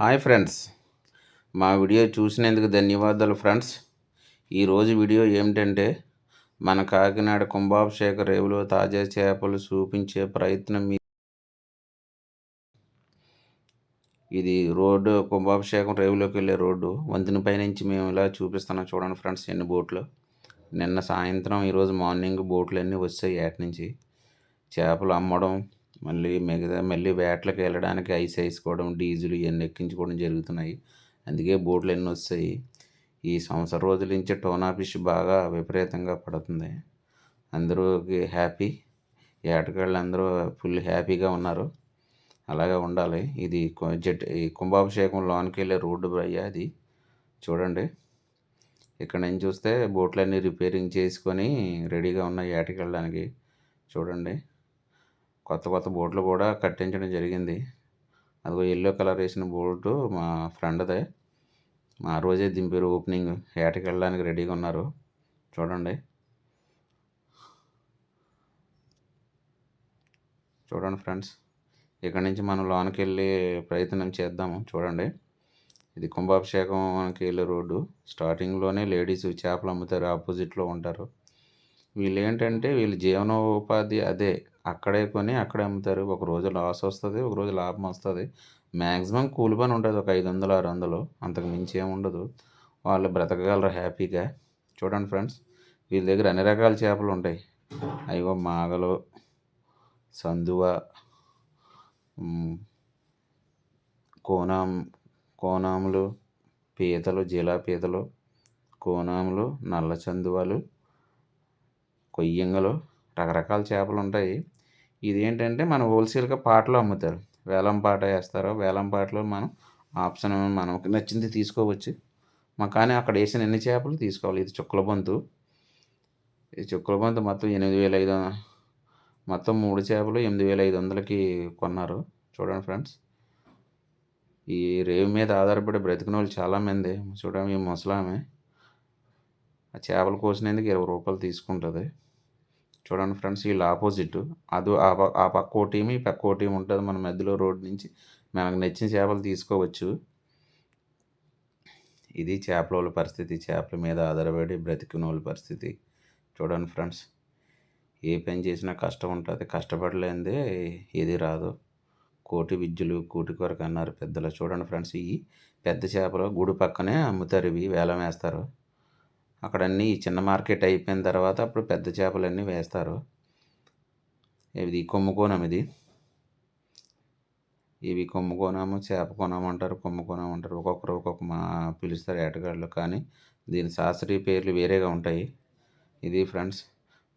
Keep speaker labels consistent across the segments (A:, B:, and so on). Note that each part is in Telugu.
A: Hi friends. మా వీడియో చూసినందుకు ధన్యవాదాలు ఫ్రెండ్స్. ఈరోజు వీడియో ఏమిటంటే మన కాకినాడ కుంభాభిషేక రేవులో తాజా చేపలు చూపించే ప్రయత్నం మీ ఇది రోడ్డు కుంభాభిషేకం రేవులోకి వెళ్ళే రోడ్డు. వంతెన పైనుంచి మేము ఇలా చూపిస్తున్నాం చూడండి ఫ్రెండ్స్ ఎన్ని బోట్లు. నిన్న సాయంత్రం ఈరోజు మార్నింగ్ బోట్లు అన్నీ వచ్చాయి ఏటి నుంచి. చేపలు అమ్మడం మళ్ళీ మిగతా మళ్ళీ వేటలకు వెళ్ళడానికి ఐస్ వేసుకోవడం డీజిల్ ఇవన్నీ ఎక్కించుకోవడం జరుగుతున్నాయి. అందుకే బోట్లు ఎన్ని వస్తాయి. ఈ సంవత్సరం రోజుల నుంచి టోనా ఫిష్ బాగా విపరీతంగా పడుతుంది. అందరూకి హ్యాపీ. ఏటగాళ్ళు అందరూ ఫుల్ హ్యాపీగా ఉన్నారు. అలాగే ఉండాలి. ఇది జట్ ఈ కుంభాభిషేకం లోనికి వెళ్ళే రోడ్డు అయ్యా అది. చూడండి. ఇక్కడ నుంచి చూస్తే బోట్లన్నీ రిపేరింగ్ చేసుకొని రెడీగా ఉన్నాయి ఏటకి వెళ్ళడానికి చూడండి. కొత్త కొత్త బోట్లు కూడా కట్టించడం జరిగింది. అదిగో ఎల్లో కలర్ వేసిన బోటు మా ఫ్రెండ్దే. మా రోజే దింపారు ఓపెనింగ్. ఏటకి వెళ్ళడానికి రెడీగా ఉన్నారు. చూడండి. చూడండి ఫ్రెండ్స్. ఇక్కడ నుంచి మనం లోనికి వెళ్ళి ప్రయత్నం చేద్దాము. చూడండి. ఇది కుంభాభిషేకంకి వెళ్ళే రోడ్డు. స్టార్టింగ్లోనే లేడీస్ చేపలు అమ్ముతారు. ఆపోజిట్లో ఉంటారు. వీళ్ళు ఏంటంటే వీళ్ళు జీవనోపాధి అదే. అక్కడే కొని అక్కడే అమ్ముతారు. ఒక రోజు లాస్ వస్తుంది ఒక రోజు లాభం వస్తుంది. మ్యాక్సిమం కూలి పని ఉంటుంది ఒక ఐదు వందలు ఆరు వందలు అంతకు మించి ఏమి ఉండదు. వాళ్ళు బ్రతకగలరు హ్యాపీగా. చూడండి ఫ్రెండ్స్ వీళ్ళ దగ్గర అన్ని రకాల చేపలు ఉంటాయి. అయ్యో మాగలు సందువ కోనాం కోనాములు పీతలు జిలా పీతలు కోనాములు నల్ల చందువలు కొయ్యంగలు రకరకాల చేపలు ఉంటాయి. ఇది ఏంటంటే మనం హోల్సేల్గా పాటలో అమ్ముతారు. వేలం పాట వేస్తారు వేలం పాటలో మనం ఆప్షన్ మనకు నచ్చింది తీసుకోవచ్చు. మా కానీ అక్కడ వేసిన ఎన్ని చేపలు తీసుకోవాలి? ఇది చుక్కల బంతు. ఈ చుక్కల బంతు మొత్తం ఎనిమిది వేల ఐదు మొత్తం మూడు చేపలు ఎనిమిది వేల ఐదు వందలకి కొన్నారు. చూడండి ఫ్రెండ్స్. ఈ రేవు మీద ఆధారపడి బ్రతికిన వాళ్ళు చాలామంది. చూడండి ఈ ముసలామె. ఆ చేపలు కోసినందుకు ఇరవై రూపాయలు తీసుకుంటుంది. చూడండి ఫ్రెండ్స్ వీళ్ళు ఆపోజిట్. అది ఆ పక్క ఓ టీం ఈ పక్క ఓ టీం ఉంటుంది మన మధ్యలో రోడ్ నుంచి. మనకు నచ్చిన చేపలు తీసుకోవచ్చు. ఇది చేపల పరిస్థితి చేపల మీద ఆధారపడి బ్రతికిన వాళ్ళ పరిస్థితి. చూడండి ఫ్రెండ్స్ ఏ పని చేసినా కష్టం ఉంటుంది. కష్టపడలేదే ఏది రాదు. కోటి విద్యులు కోటి కొరకు అన్నారు పెద్దలు. చూడండి ఫ్రెండ్స్ ఇవి పెద్ద చేపలు గుడి పక్కనే అమ్ముతారు ఇవి వేలం వేస్తారు. అక్కడ అన్నీ చిన్న మార్కెట్ అయిపోయిన తర్వాత అప్పుడు పెద్ద చేపలన్నీ వేస్తారు. ఇది కొమ్ముకోనం ఇది. ఇవి కొమ్ముకోనము చేప కొనం అంటారు కొమ్ముకోనం అంటారు. ఒక్కొక్కరు ఒక్కొక్క మా పిలుస్తారు ఏటగాళ్ళు కానీ. దీని శాస్త్రీయ పేర్లు వేరేగా ఉంటాయి. ఇది ఫ్రెండ్స్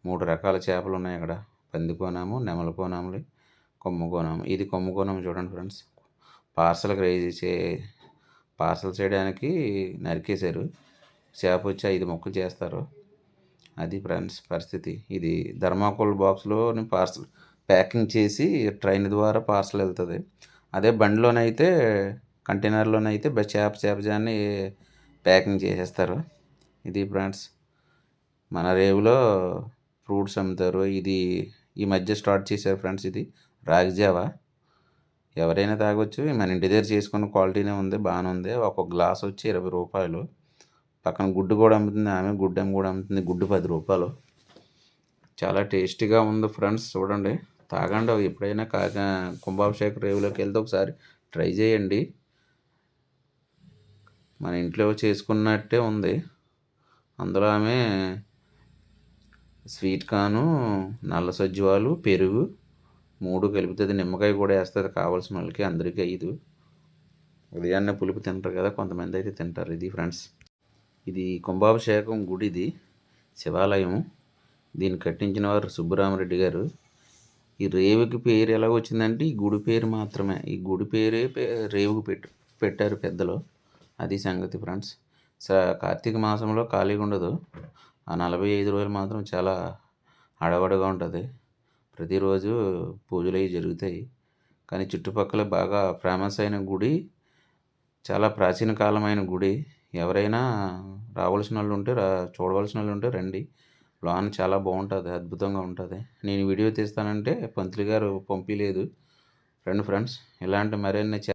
A: మూడు రకాల చేపలు ఉన్నాయి అక్కడ. పందికోనాము నెమల కోనాములు కొమ్ముకోనాము. ఇది కొమ్ముకోనం చూడండి ఫ్రెండ్స్. పార్సల్కి రైజ్ చే పార్సల్ చేయడానికి నరికేశారు. చేప వచ్చి ఐదు మొక్కలు చేస్తారు. అది ఫ్రెండ్స్ పరిస్థితి. ఇది ధర్మాకోల్ బాక్స్లో పార్సల్ ప్యాకింగ్ చేసి ట్రైన్ ద్వారా పార్సల్ వెళ్తుంది. అదే బండిలోనైతే కంటైనర్లోనైతే చేప చేపజాన్ని ప్యాకింగ్ చేసేస్తారు. ఇది ఫ్రెండ్స్ మన రేవులో ఫ్రూట్స్ అమ్ముతారు. ఇది ఈ మధ్య స్టార్ట్ చేశారు ఫ్రెండ్స్ ఇది రాగిజావా ఎవరైనా తాగొచ్చు. మన ఇంటి దగ్గర చేసుకున్న క్వాలిటీనే ఉంది బాగానే ఉంది. ఒక గ్లాస్ వచ్చి ఇరవై రూపాయలు. పక్కన గుడ్డు కూడా అమ్ముతుంది ఆమె గుడ్డెం కూడా అమ్ముతుంది గుడ్డు పది రూపాయలు. చాలా టేస్టీగా ఉంది ఫ్రెండ్స్ చూడండి. తాగండి ఎప్పుడైనా కాక కుంభాభిషేక రేవులోకి వెళ్తే ఒకసారి ట్రై చేయండి. మన ఇంట్లో చేసుకున్నట్టే ఉంది. అందులో ఆమె స్వీట్ కాను నల్ల సజ్జువాలు పెరుగు మూడు కలుపుతుంది. నిమ్మకాయ కూడా వేస్తుంది కావాల్సిన వాళ్ళకి అందరికీ ఐదు. ఉదయాన్నే పులుపు తింటారు కదా కొంతమంది అయితే తింటారు. ఇది ఫ్రెండ్స్. ఇది కుంభాభిషేకం గుడిది శివాలయం దీన్ని కట్టించిన వారు సుబ్బరామరెడ్డి గారు. ఈ రేవుకి పేరు ఎలా వచ్చిందంటే ఈ గుడి పేరు మాత్రమే. ఈ గుడి పేరే రేవుకు పెట్టు పెట్టారు పెద్దలు. అది సంగతి ఫ్రెండ్స్. స కార్తీక మాసంలో ఖాళీగా ఉండదు. ఆ నలభై ఐదు రోజులు మాత్రం చాలా హడవడగా ఉంటుంది. ప్రతిరోజు పూజలు అవి జరుగుతాయి. కానీ చుట్టుపక్కల బాగా ఫేమస్ అయిన గుడి చాలా ప్రాచీన కాలమైన గుడి. ఎవరైనా రావాల్సిన వాళ్ళు ఉంటే రా చూడవలసిన వాళ్ళు ఉంటే రండి. లాన్ చాలా బాగుంటుంది అద్భుతంగా ఉంటుంది. నేను వీడియో తీస్తానంటే పంతులు గారు పంపించలేదు రండి ఫ్రెండ్స్ ఇలాంటి మరిన్ని